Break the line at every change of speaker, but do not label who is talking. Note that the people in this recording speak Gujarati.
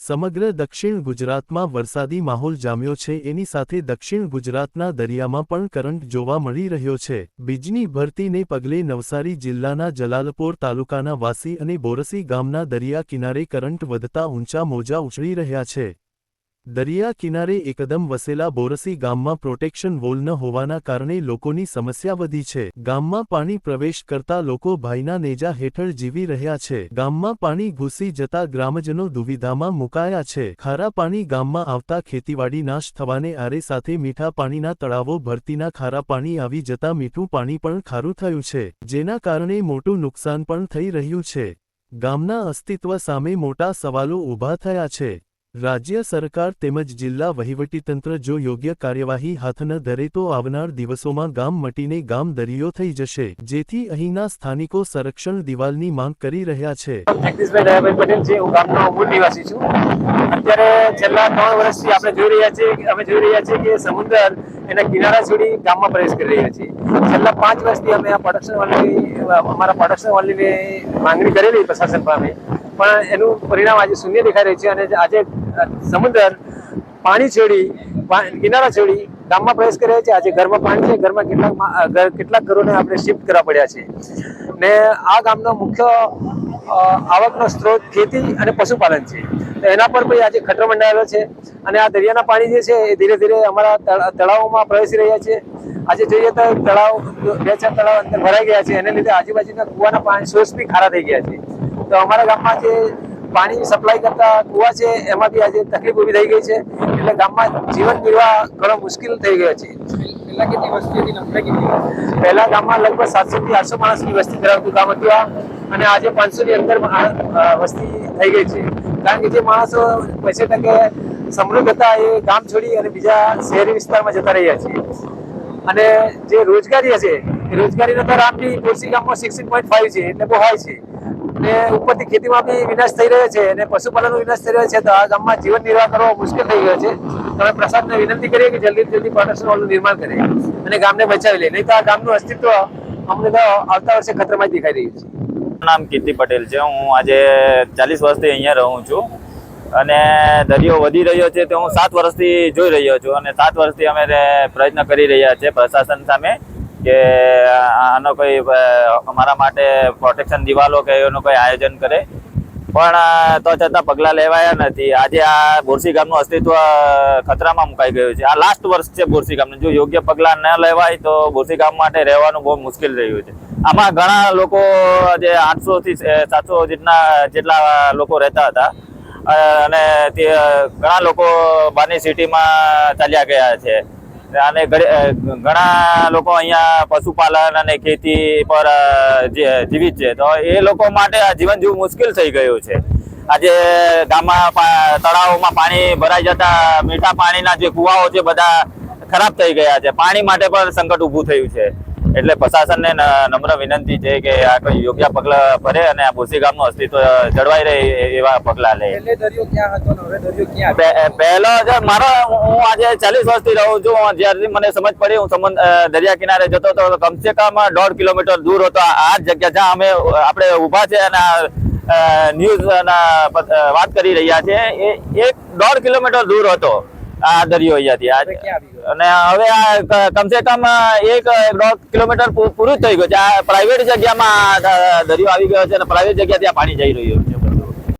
સમગ્ર દક્ષિણ ગુજરાતમાં વરસાદી માહોલ જામ્યો છે. એની સાથે દક્ષિણ ગુજરાતના દરિયામાં પણ કરંટ જોવા મળી રહ્યો છે. બીજની ભરતીને પગલે નવસારી જિલ્લાના જલાલપોર તાલુકાના વાસી અને બોરસી ગામના દરિયા કિનારે કરંટ વધતા ઊંચા મોજા ઉછળી રહ્યા છે. દરિયા કિનારે એકદમ વસેલા બોરસી ગામમાં પ્રોટેક્શન વોલ ન હોવાના કારણે લોકોની સમસ્યા વધી છે. ગામમાં પાણી પ્રવેશ કરતા લોકો ભાઈના નેજા હેઠળ જીવી રહ્યા છે. ગામમાં પાણી ઘૂસી જતા ગ્રામજનો દુવિધામાં મુકાયા છે. ખારા પાણી ગામમાં આવતા ખેતીવાડી નાશ થવાને આરે સાથે મીઠા પાણીના તળાવો ભરતીના ખારા પાણી આવી જતા મીઠું પાણી પણ ખારું થયું છે, જેના કારણે મોટું નુકસાન પણ થઈ રહ્યું છે. ગામના અસ્તિત્વ સામે મોટા સવાલો ઊભા થયા છે. રાજ્ય સરકાર તેમજ જિલ્લા વહીવટીતંત્ર જો યોગ્ય કાર્યવાહી હાથ ન ધરે તો આવનાર દિવસોમાં ગામ મટીને ગામ દરિયો થઈ જશે. જેથી અહીંના સ્થાનિકો સંરક્ષણ દિવાલની માંગ કરી રહ્યા છે.
અત્યારે છેલ્લા ત્રણ વર્ષથી આપણે જોઈ રહ્યા છીએ અમે જોઈ રહ્યા છીએ કે સમુદ્ર એના કિનારા છોડી ગામમાં પ્રવેશ કરી રહ્યા છીએ. છેલ્લા પાંચ વર્ષથી અમે આ પ્રોડક્શન વાળની અમારા પ્રોડક્શન વાલીને માંગણી કરેલી પ્રશાસન પાસે પણ એનું પરિણામ આજે શૂન્ય દેખાઈ રહ્યું છે અને આજે સમુદ્ર, પાણી છોડી કિનારા છોડી ગામમાં પ્રવેશ કર્યા છે. આજે ઘરમાં પાણી છે. ઘરમાં કેટલાક કેટલાક ઘરોને આપણે શિફ્ટ કરવા પડ્યા છે. ને આ ગામનો મુખ્ય આવકનો સ્ત્રોત ખેતી અને પશુપાલન છે. તો એના પર પણ આજે ખતરો મંડાયેલો છે. અને આ દરિયાના પાણી જે છે, એ ધીરે ધીરે અમારા તળ- તળાવોમાં પ્રવેશી રહ્યા છે. આજે જોઈએ તો તળાવ, બે ચાર તળાવ અંદર ભરાઈ ગયા છે. એને લીધે આજુબાજુના કુવાના પાણી સોર્સ બી ખારા થઈ ગયા છે. તો અમારા ગામમાં જે પાણી સપ્લાય કરતા કુવા છે એમાં બી આજે તકલીફ ઊભી થઈ ગઈ છે. એટલે ગામમાં જીવન નિર્વાહ ઘણો મુશ્કેલ થઈ ગયો છે.
પહેલા
ગામમાં લગભગ સાતસો થી આઠસો માણસની વસ્તી ધરાવતું ગામ હતું અને આજે પાંચસો ની અંદર વસ્તી થઈ ગઈ છે. કારણ કે જે માણસો પૈસે ટકે સમૃદ્ધ હતા એ ગામ છોડી અને બીજા શહેરી વિસ્તારમાં જતા રહ્યા છે. અને જે રોજગારી હશે એ રોજગારી દર આમ બી કોરસી ગામમાં સિક્સટીન પોઈન્ટ ફાઈવ છે એટલે બહુ હાઈ છે. અને ઉપરથી ખેતીમાં બી વિનાશ થઈ રહ્યો છે અને પશુપાલનનો વિનાશ થઈ રહ્યો છે, તો આ ગામમાં જીવન નિર્વાહ કરવો મુશ્કેલ થઈ ગયો છે. તમે પ્રસાદને વિનંતી કરીએ કે જલ્દી જલ્દી પ્રોટેક્શન હોલનું નિર્માણ કરે અને ગામને બચાવી લે. નહીં તો આ ગામનું અસ્તિત્વ અમને તો આવતા વર્ષે ખતરામાં દેખાઈ રહ્યું છે.
નામ કીર્તિ પટેલ છે. હું આજે ચાલીસ વર્ષથી અહીંયા રહું છું અને દરિયો વધી રહ્યો છે તો હું સાત વર્ષથી જોઈ રહ્યો છું અને સાત વર્ષથી અમે પ્રયત્ન કરી રહ્યા છીએ પ્રશાસન સામે. કે આનો કોઈ અમારા માટે પ્રોટેક્શન દિવાલો કે એનું કોઈ આયોજન કરે. પણ તો છતાં પગલાં લેવાયા નથી. આજે આ બોરસી ગામનું અસ્તિત્વ ખતરામાં મુકાઈ ગયું છે. આ લાસ્ટ વર્ષ છે બોરસી ગામનું. જો યોગ્ય પગલાં ન લેવાય તો બોરસી ગામ માટે રહેવાનું બહુ મુશ્કેલ રહ્યું છે. આમાં ઘણા લોકો જે આઠસો થી સાતસો જેટલા જેટલા લોકો રહેતા હતા. અને તે ઘણા લોકો બાની સિટીમાં ચાલ્યા ગયા છે. અને ઘણા લોકો અહીંયા પશુપાલન અને ખેતી પર જીવિત છે. તો એ લોકો માટે આ જીવન જીવવું મુશ્કેલ થઈ ગયું છે. આજે ગામમાં તળાવોમાં પાણી ભરાઈ જતા મીઠા પાણીના જે કુવાઓ છે, બધા ખરાબ થઈ ગયા છે. પાણી માટે પણ સંકટ ઊભું થયું છે. એટલે પ્રશાસનને નમ્ર વિનંતી છે કે આ કોઈ યોગ્ય પગલાં ભરે અને આ ભૂસી ગામનું અસ્તિત્વ જળવાઈ રહે એવા પગલાં લે.
પહેલે
જે મારો હું આજે ચાલીસ વર્ષથી રહું છું. જ્યારથી મને સમજ પડી હું સમજ દરિયા કિનારે જતો હતો કમસે કમ દોઢ કિલોમીટર દૂર હતો. આ આ જ જગ્યા જ્યાં અમે આપણે ઊભા છે અને ન્યૂઝ વાત કરી રહ્યા છે. એ એક દોઢ કિલોમીટર દૂર હતો. આ દરિયો અહીંયાથી અને હવે આ કમસે કમ એક દોઢ કિલોમીટર પૂરું થઈ ગયું છે. આ પ્રાઇવેટ જગ્યામાં દરિયો આવી ગયો છે અને પ્રાઇવેટ જગ્યાથી આ પાણી જઈ રહ્યું છે.